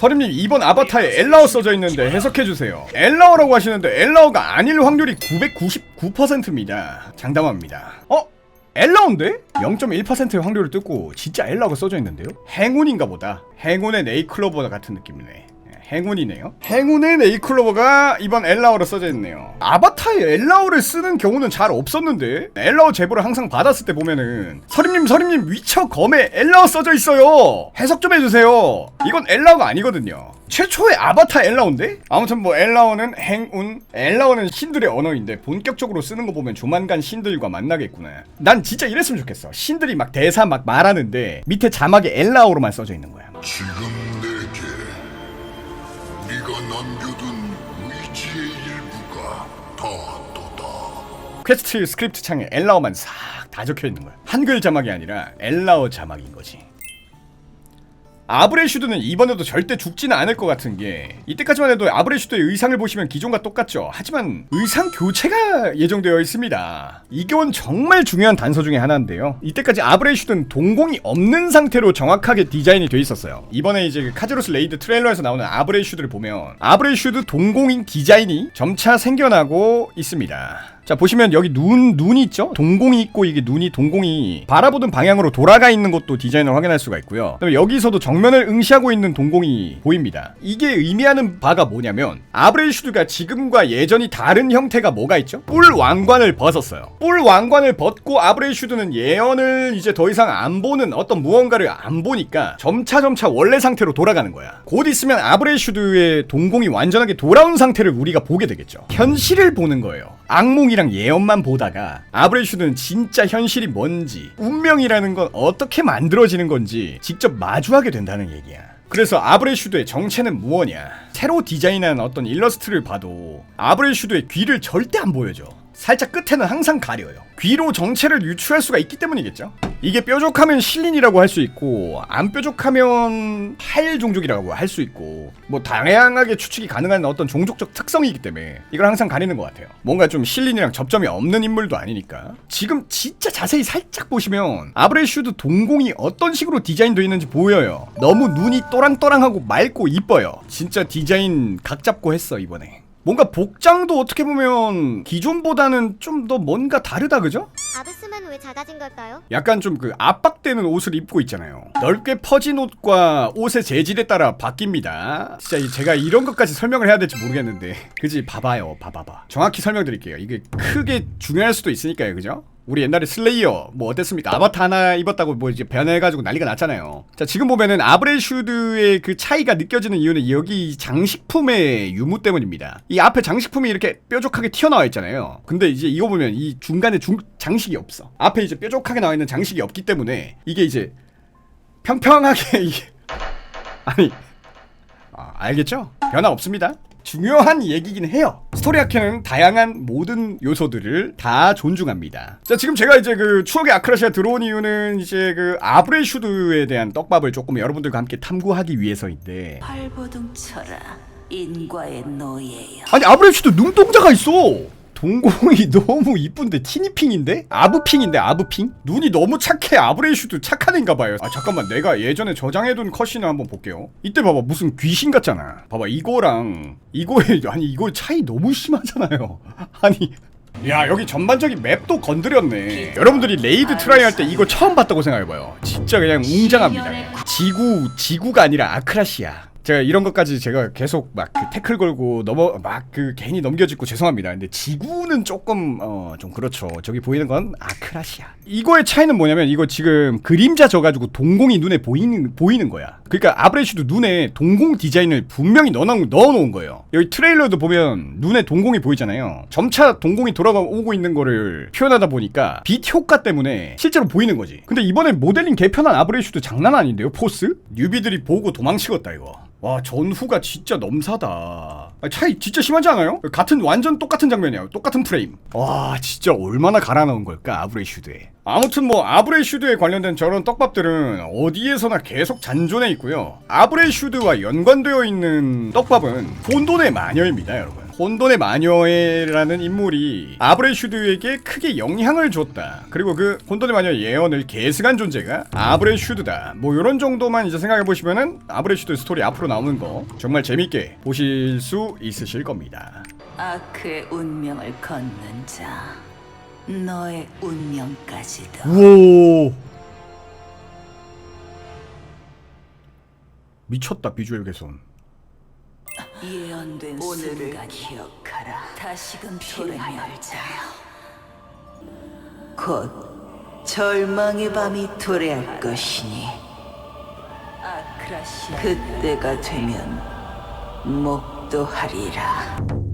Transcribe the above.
서림님 이번 아바타에 엘라오 써져 있는데 해석해주세요 엘라오라고 하시는데 엘라오가 아닐 확률이 999%입니다 장담합니다 어? 엘라오인데? 0.1%의 확률을 뜯고 진짜 엘라오가 써져 있는데요? 행운인가 보다 행운의 네이클로버 같은 느낌이네 행운이네요. 행운의 네이클로버가 이번 엘라오로 써져 있네요. 아바타에 엘라오를 쓰는 경우는 잘 없었는데 엘라오 제보를 항상 받았을 때 보면은 서림님 서림님 위쳐 검에 엘라오 써져 있어요. 해석 좀 해주세요. 이건 엘라오가 아니거든요. 최초의 아바타 엘라오인데? 아무튼 뭐 엘라오는 행운, 엘라오는 신들의 언어인데 본격적으로 쓰는 거 보면 조만간 신들과 만나겠구나. 난 진짜 이랬으면 좋겠어. 신들이 막 대사 막 말하는데 밑에 자막에 엘라오로만 써져 있는 거야. 지금 퀘스트 스크립트 창에 엘라오만 싹 다 적혀 있는 거야. 한글 자막이 아니라 엘라오 자막인 거지. 아브레슈드는 이번에도 절대 죽지는 않을 것 같은 게 이때까지만 해도 아브레슈드의 의상을 보시면 기존과 똑같죠. 하지만 의상 교체가 예정되어 있습니다. 이건 정말 중요한 단서 중에 하나인데요. 이때까지 아브레슈드는 동공이 없는 상태로 정확하게 디자인이 돼 있었어요. 이번에 이제 그 카제로스 레이드 트레일러에서 나오는 아브레슈드를 보면 아브레슈드 동공인 디자인이 점차 생겨나고 있습니다. 자 보시면 여기 눈 눈이 있죠? 동공이 있고 이게 눈이 동공이 바라보던 방향으로 돌아가 있는 것도 디자인을 확인할 수가 있고요. 그다음에 여기서도 정면을 응시하고 있는 동공이 보입니다. 이게 의미하는 바가 뭐냐면 아브레슈드가 지금과 예전이 다른 형태가 뭐가 있죠? 뿔 왕관을 벗었어요. 뿔 왕관을 벗고 아브레슈드는 예언을 이제 더 이상 안 보는 어떤 무언가를 안 보니까 점차 점차 원래 상태로 돌아가는 거야. 곧 있으면 아브레슈드의 동공이 완전하게 돌아온 상태를 우리가 보게 되겠죠. 현실을 보는 거예요. 악몽이랑 예언만 보다가 아브레슈드는 진짜 현실이 뭔지 운명이라는 건 어떻게 만들어지는 건지 직접 마주하게 된다는 얘기야. 그래서 아브레슈드의 정체는 무엇이냐? 새로 디자인한 어떤 일러스트를 봐도 아브레슈드의 귀를 절대 안 보여줘. 살짝 끝에는 항상 가려요. 귀로 정체를 유추할 수가 있기 때문이겠죠. 이게 뾰족하면 실린이라고 할 수 있고 안 뾰족하면 하일 종족이라고 할 수 있고 뭐 다양하게 추측이 가능한 어떤 종족적 특성이기 때문에 이걸 항상 가리는 것 같아요. 뭔가 좀 실린이랑 접점이 없는 인물도 아니니까. 지금 진짜 자세히 살짝 보시면 아브레슈드 동공이 어떤 식으로 디자인되어 있는지 보여요. 너무 눈이 또랑또랑하고 맑고 이뻐요. 진짜 디자인 각 잡고 했어 이번에. 뭔가 복장도 어떻게 보면 기존보다는 좀 더 뭔가 다르다 그죠? 아브스만 왜 작아진 걸까요? 약간 좀 그 압박되는 옷을 입고 있잖아요. 넓게 퍼진 옷과 옷의 재질에 따라 바뀝니다. 진짜 이- 제가 이런 것까지 설명을 해야 될지 모르겠는데. 그지? 봐봐요. 봐봐봐. 정확히 설명드릴게요. 이게 크게 중요할 수도 있으니까요. 그죠? 우리 옛날에 슬레이어 뭐 어땠습니까? 아바타 하나 입었다고 뭐 이제 변해가지고 난리가 났잖아요. 자 지금 보면은 아브레슈드의 그 차이가 느껴지는 이유는 여기 장식품의 유무 때문입니다. 이 앞에 장식품이 이렇게 뾰족하게 튀어나와 있잖아요. 근데 이제 이거 보면 이 중간에 중, 장식이 없어. 앞에 이제 뾰족하게 나와 있는 장식이 없기 때문에 이게 이제 평평하게 이게 아니 아, 알겠죠? 변화 없습니다. 중요한 얘기긴 해요. 스토리 아케는 다양한 모든 요소들을 다 존중합니다. 자, 지금 제가 이제 그 추억의 아크라시아 들어온 이유는 이제 그 아브레슈드에 대한 떡밥을 조금 여러분들과 함께 탐구하기 위해서인데. 발버둥 쳐라 인과의 노예여 아니, 아브레슈드 눈동자가 있어! 동공이 너무 이쁜데 티니핑인데? 아브핑인데 아브핑? 눈이 너무 착해. 아브레슈드 착한 애인가 봐요. 아 잠깐만. 내가 예전에 저장해둔 컷신을 한번 볼게요. 이때 봐봐. 무슨 귀신 같잖아. 봐봐. 이거랑 이거의 아니 이거 차이 너무 심하잖아요. 아니 야 여기 전반적인 맵도 건드렸네. 여러분들이 레이드 트라이 할 때 이거 처음 봤다고 생각해봐요. 진짜 그냥 웅장합니다. 지구 지구가 아니라 아크라시아 제가 이런 것까지 제가 계속 막 그 태클 걸고 넘어 막 그 괜히 넘겨짚고 죄송합니다. 근데 지구는 조금 어 좀 그렇죠. 저기 보이는 건 아크라시아. 이거의 차이는 뭐냐면 이거 지금 그림자 져가지고 동공이 눈에 보이는 보이는 거야. 그러니까 아브레슈도 눈에 동공 디자인을 분명히 넣어놓은, 넣어놓 은 거예요. 여기 트레일러도 보면 눈에 동공이 보이잖아요. 점차 동공이 돌아오고 있는 거를 표현하다 보니까 빛 효과 때문에 실제로 보이는 거지. 근데 이번에 모델링 개편한 아브레슈도 장난 아닌데요, 포스? 뉴비들이 보고 도망치겠다 이거. 와 전후가 진짜 넘사다. 아, 차이 진짜 심하지 않아요? 같은 완전 똑같은 장면이야 똑같은 프레임. 와 진짜 얼마나 갈아 넣은 걸까 아브레슈드에. 아무튼 뭐 아브레슈드에 관련된 저런 떡밥들은 어디에서나 계속 잔존해 있고요. 아브레슈드와 연관되어 있는 떡밥은 혼돈의 마녀입니다 여러분 혼돈의 마녀라는 인물이 아브레슈드에게 크게 영향을 줬다. 그리고 그 혼돈의 마녀 예언을 계승한 존재가 아브레슈드다. 뭐 이런 정도만 이제 생각해 보시면은 아브레슈드 스토리 앞으로 나오는 거 정말 재밌게 보실 수 있으실 겁니다. 아크의 운명을 걷는 자, 너의 운명까지도. 우와 미쳤다 비주얼 개선. 예언된 순간 기억하라. 다시금 돌아갈 자여. 곧 절망의 밤이 도래할 것이니 아크라시아 그때가 되면 목도하리라.